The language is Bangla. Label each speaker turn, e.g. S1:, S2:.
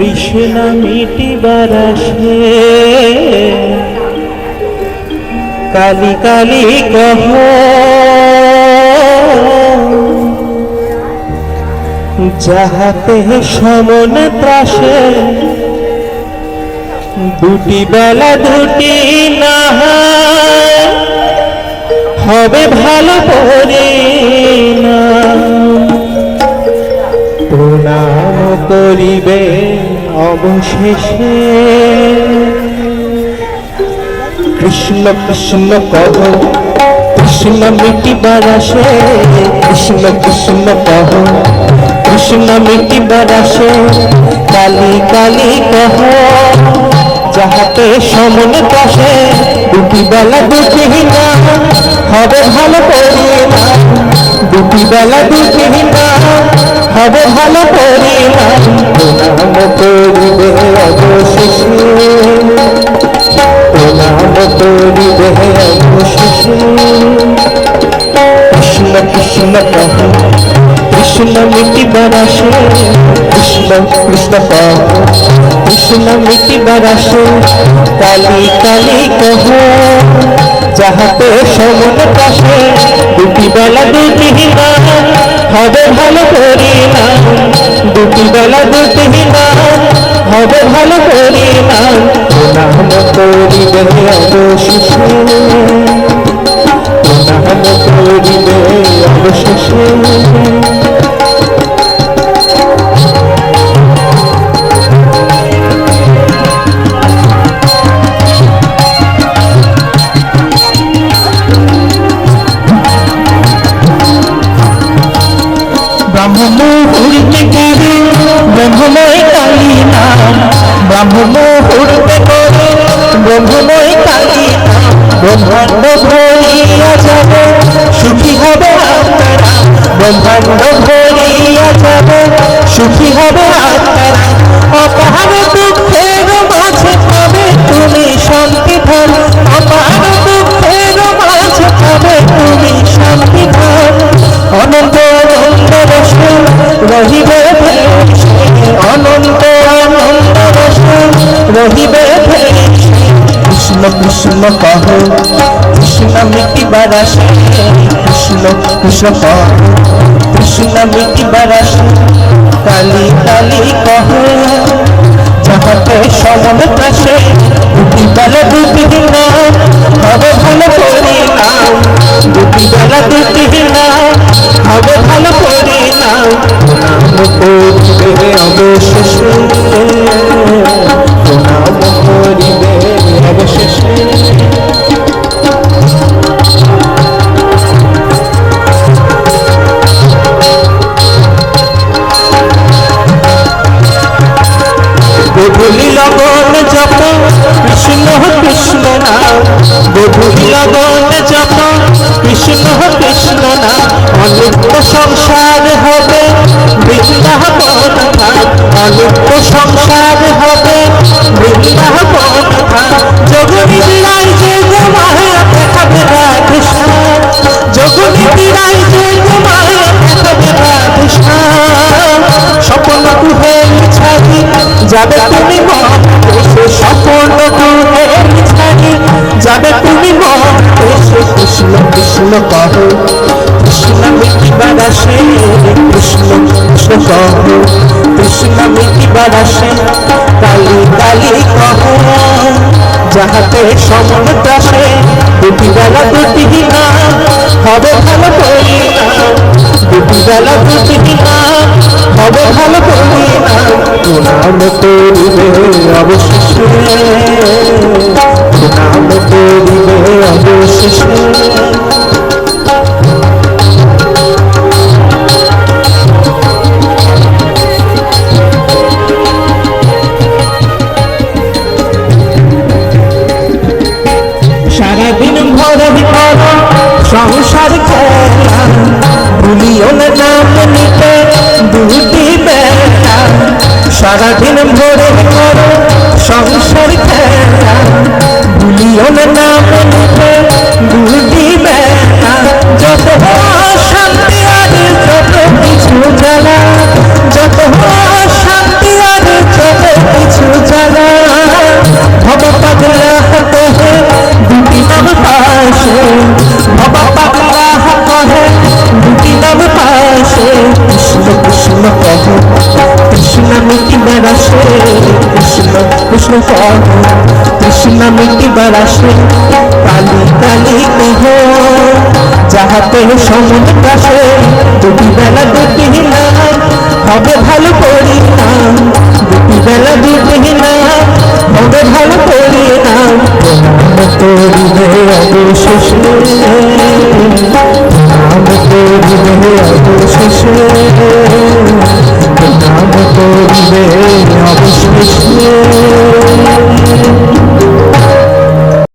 S1: তৃষ্ণা মিটিবার আসে। কালি কালি কহ, যাহাতে সমন ত্রাসে, দুটি বেলা দুটি না হবে ভালো করে না প্রণাম করিবে অবশেষে কৃষ্ণ কৃষ্ণ কহ, কৃষ্ণ মিটিবার আসে কৃষ্ণ কৃষ্ণ কহ, কৃষ্ণ মিটিবার আসে কালি কালি কহ, যাহাতে সমন পাশে দুটি বেলা দুটি না হবে ভালো করি না দুটি বেলা দুটি না হবে ভালো করি না প্রণাম করিবে অবশেষে প্রণাম করিবে অবশেষে কৃষ্ণ কৃষ্ণ কহ কৃষ্ণ মিটিবার আসে কৃষ্ণ কৃষ্ণ কহ কৃষ্ণ মিটিবার আসে কালি কালি কহ। যাহাতে সমন পাশে, দুটি বেলা দুটি হবে ভালো করি না দুটি বেলা দুটি না হবে ভালো করি না প্রণাম করিবে অবশেষে কালী নাম ব্রাহ্মণ উড়তে করে ব্রহ্মময় কালী নাম ব্রহ্মাণ্ড ভরিয়া যাবে, সুখী হবে আপনারা। ব্রহ্মাণ্ড ভরিয়া যাবে, সুখী হবে আপনারা। দুঃখের মাঝে পাবে তুমি শান্তি ধন কৃষ্ণ কৃষ্ণ কহ, কৃষ্ণ মিটিবার আসে। কৃষ্ণ কৃষ্ণ কহ, কৃষ্ণ মিটিবার আসে। কালি কালি কহ, যাহাতে সমন পাশে দুটি বেলা দুটি না হবে ভালো করি না দুটি বেলা দুটি না হবে ভালো লগন জপ কৃষ্ণ কৃষ্ণ নাম। লগন জপ কৃষ্ণ কৃষ্ণ নাম। সংসার হবে যাবে তুমি কৃষ্ণ কৃষ্ণ কহ। কৃষ্ণ মিটিবার আসে? কৃষ্ণ কৃষ্ণ কহ। কৃষ্ণ মিটিবার আসে? কালি কালি কহ। যাহাতে সমন দাসে দুটি বেলা দুটি হবে ভালো করি দুটি বেলা দুটি হবে ভালো করি না প্রণাম করিবে অবশেষে প্রণাম করিবে অবশেষে সংসার খেলা। ভুলিও না নাম নিতে দুটি বেলা। সারাদিন ভরে ভুলিও কহ তৃষ্ণা মিটিবার আসে কালি কালি কহ যাহাতে সমুদ্র পাশে দুটি বেলা দুটি না হবে ভালো করি না দুটি বেলা দুটি না হবে ভালো করি না করিবে অবশেষে নাম করিবে অবশেষে। নাম করিবে অবশেষে